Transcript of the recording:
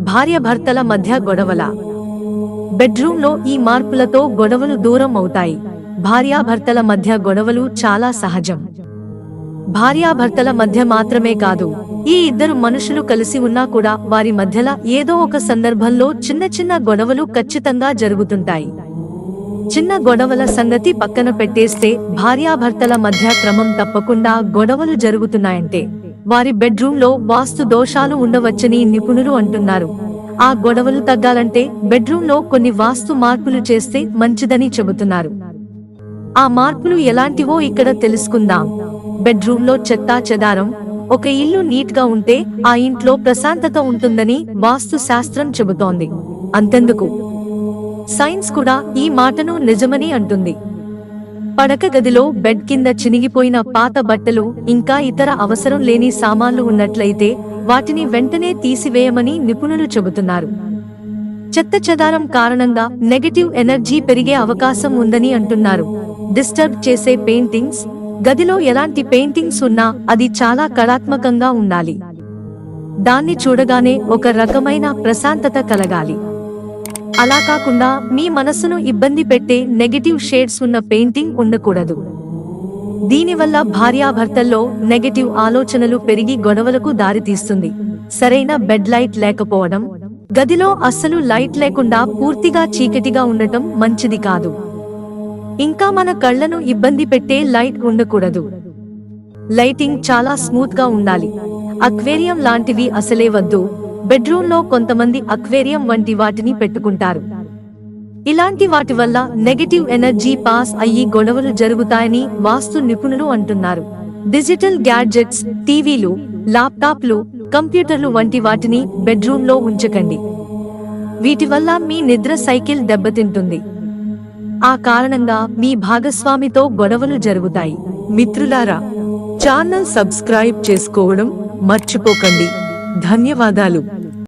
భార్యాభర్తల మధ్య గొడవల. బెడ్రూమ్లో ఈ మార్పులతో గొడవలు దూరం అవుతాయి. భార్యాభర్తల మధ్య గొడవలు చాలా సహజం. భార్యాభర్తల మధ్య మాత్రమే కాదు ఈ ఇద్దరు మనుషులు కలిసి ఉన్నా కూడా వారి మధ్యల ఏదో ఒక సందర్భంలో చిన్న చిన్న గొడవలు ఖచ్చితంగా జరుగుతుంటాయి. చిన్న గొడవల సంగతి పక్కన పెట్టేస్తే భార్యాభర్తల మధ్య క్రమం తప్పకుండా గొడవలు జరుగుతున్నాయంటే వారి బెడ్రూమ్లో వాస్తు దోషాలు ఉండవచ్చని నిపుణులు అంటున్నారు. ఆ గొడవలు తగ్గాలంటే బెడ్రూమ్లో కొన్ని వాస్తు మార్పులు చేస్తే మంచిదని చెబుతున్నారు. ఆ మార్పులు ఎలాంటివో ఇక్కడ తెలుసుకుందాం. బెడ్రూమ్లో చెత్తా చెదారం ఒక ఇల్లు నీట్గా ఉంటే ఆ ఇంట్లో ప్రశాంతత ఉంటుందని వాస్తు శాస్త్రం చెబుతోంది. అంతెందుకు? సైన్స్ కూడా ఈ మాటను నిజమని అంటుంది. పడక గదిలో బెడ్ కింద చినిగిపోయిన పాత బట్టలు ఇంకా ఇతర అవసరం లేని సామాన్లు ఉన్నట్లయితే వాటిని వెంటనే తీసివేయమని నిపుణులు చెబుతున్నారు. చెత్త చెదారం కారణంగా నెగటివ్ ఎనర్జీ పెరిగే అవకాశం ఉందని అంటున్నారు. డిస్టర్బ్ చేసే పెయింటింగ్స్ గదిలో ఎలాంటి పెయింటింగ్స్ ఉన్నా అది చాలా కళాత్మకంగా ఉండాలి. దాన్ని చూడగానే ఒక రకమైన ప్రశాంతత కలగాలి. అలా కాకుండా మీ మనస్సును ఇబ్బంది పెట్టే నెగటివ్ షేడ్స్ ఉన్న పెయింటింగ్ ఉండకూడదు. దీనివల్ల భార్యాభర్తల్లో నెగటివ్ ఆలోచనలు పెరిగి గొడవలకు దారితీస్తుంది సరైన బెడ్ లైట్ లేకపోవడం గదిలో అస్సలు లైట్ లేకుండా పూర్తిగా చీకటిగా ఉండటం మంచిది కాదు. ఇంకా మన కళ్ళను ఇబ్బంది పెట్టే లైట్ ఉండకూడదు. లైటింగ్ చాలా స్మూత్గా ఉండాలి. అక్వేరియం లాంటివి అసలే వద్దు. బెడ్రూమ్లో కొంతమంది అక్వేరియం వంటి వాటిని పెట్టుకుంటారు. ఇలాంటి వాటి వల్ల నెగటివ్ ఎనర్జీ పాస్ అయ్యి గొడవలు జరుగుతాయని వాస్తు నిపుణులు అంటున్నారు. డిజిటల్ గ్యాడ్జెట్స్ టీవీలు ల్యాప్టాప్లు కంప్యూటర్లు వంటి వాటిని బెడ్రూమ్లో ఉంచకండి. వీటి వల్ల మీ నిద్ర సైకిల్ దెబ్బతింటుంది. ఆ కారణంగా మీ భాగస్వామితో గొడవలు జరుగుతాయి. మిత్రులారా ఛానల్ సబ్స్క్రైబ్ చేసుకోవడం మర్చిపోకండి. ధన్యవాదాలు.